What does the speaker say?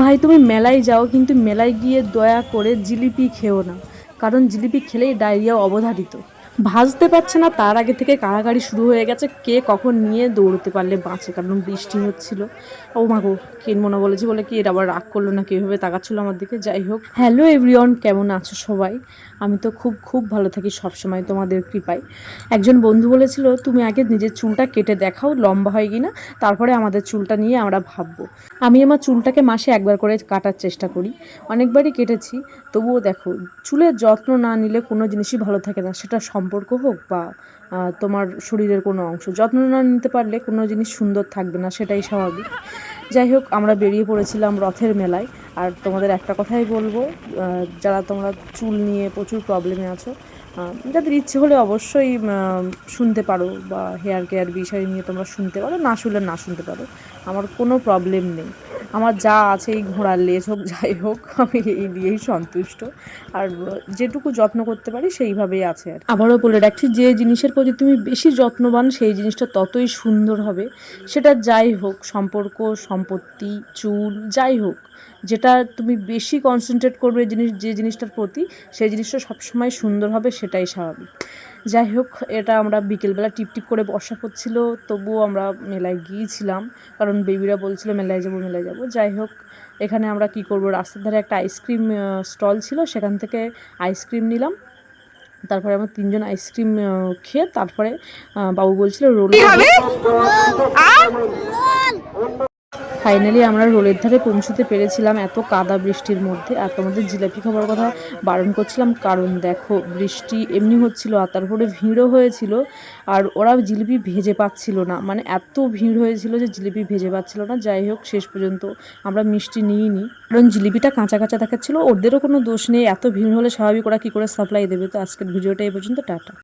ভাই, তুমি মেলায় যাও, কিন্তু মেলায় গিয়ে দয়া করে জিলিপি খেও না, কারণ জিলিপি খেলেই ডায়রিয়া অবধারিত। ভাজতে পারছে না, তার আগে থেকে কাড়াকাড়ি শুরু হয়ে গেছে, কে কখন নিয়ে দৌড়তে পারলে বাঁচে, কারণ বৃষ্টি হচ্ছিল। ও মাগো কিনবো না বলেছি বলে কি এটা আবার রাগ করল না কীভাবে তাকাচ্ছিল আমার দিকে? যাই হোক। হ্যালো এভরিওয়ান, কেমন আছো সবাই? আমি তো খুব খুব ভালো থাকি সবসময় তোমাদের কৃপায়। একজন বন্ধু বলেছিল, তুমি আগে নিজের চুলটা কেটে দেখাও, লম্বা হয় কি না তারপরে আমাদের চুলটা নিয়ে আমরা ভাববো। আমি আমার চুলটাকে মাসে একবার করে কাটার চেষ্টা করি। অনেকবারই কেটেছি। তবুও দেখো চুলের যত্ন না নিলে কোনো জিনিসই ভালো থাকে না। সেটা সম্পর্ক হোক বা তোমার শরীরের কোনো অংশ। যত্ন না নিতে পারলে কোনো জিনিস সুন্দর থাকবে না, সেটাই স্বাভাবিক। যাই হোক, আমরা বেরিয়ে পড়েছিলাম রথের মেলায়। আর তোমাদের একটা কথাই বলব যারা তোমরা চুল নিয়ে প্রচুর প্রবলেমে আছো যাদের ইচ্ছে হলে অবশ্যই শুনতে পারো বা হেয়ার কেয়ার বিষয় নিয়ে তোমরা শুনতে পারো, না শুনলে না শুনতে পারো, আমার কোনো প্রবলেম নেই। আমার যা আছে এই ঘোড়ার লেজ হোক, যাই হোক, আমি এই দিয়েই সন্তুষ্ট। আর যেটুকু যত্ন করতে পারি, সেইভাবেই আছে আর আবারও বলে রাখছি, যে জিনিসের প্রতি তুমি বেশি যত্নবান, সেই জিনিসটা ততই সুন্দর হবে। সেটা যাই হোক, সম্পর্ক, সম্পত্তি, চুল, যাই হোক যেটা তুমি বেশি কনসেন্ট্রেট করবে জিনিস যে জিনিসটার প্রতি সেই জিনিসটা সবসময় সুন্দর হবে সেটাই স্বাভাবিক। যাই হোক এটা আমরা বিকেলবেলা টিপ টিপ করে বর্ষা করছিল তবুও আমরা মেলায় গিয়েছিলাম কারণ বেবিরা বলছিল মেলায় যাব মেলায় যাব। যাই হোক এখানে আমরা কি করব রাস্তার ধারে একটা আইসক্রিম স্টল ছিল সেখান থেকে আইসক্রিম নিলাম। তারপরে আমরা তিনজন আইসক্রিম খেয়ে তারপরে বাবু বলছিল রোল ফাইনালি আমরা রোলের ধারে পৌঁছতে পেরেছিলাম এত কাদা বৃষ্টির মধ্যে। আর তোমাদের জিলাপি খাবার কথা বারণ করছিলাম, কারণ দেখো, বৃষ্টি এমনি হচ্ছিল আর তারপরে ভিড়ও হয়েছিল। আর ওরা জিলিপি ভেজে পাচ্ছিল না। মানে এত ভিড় হয়েছিল যে জিলিপি ভেজে পাচ্ছিল না। যাই হোক, শেষ পর্যন্ত আমরা মিষ্টি নিইনি। কারণ জিলিপিটা কাঁচা কাঁচা দেখাচ্ছিল ওদেরও কোনো দোষ নেই। এত ভিড় হলে স্বাভাবিক ওরা কী করে সাপ্লাই দেবে? তো আজকের ভিডিওটা এই পর্যন্ত, টাটা।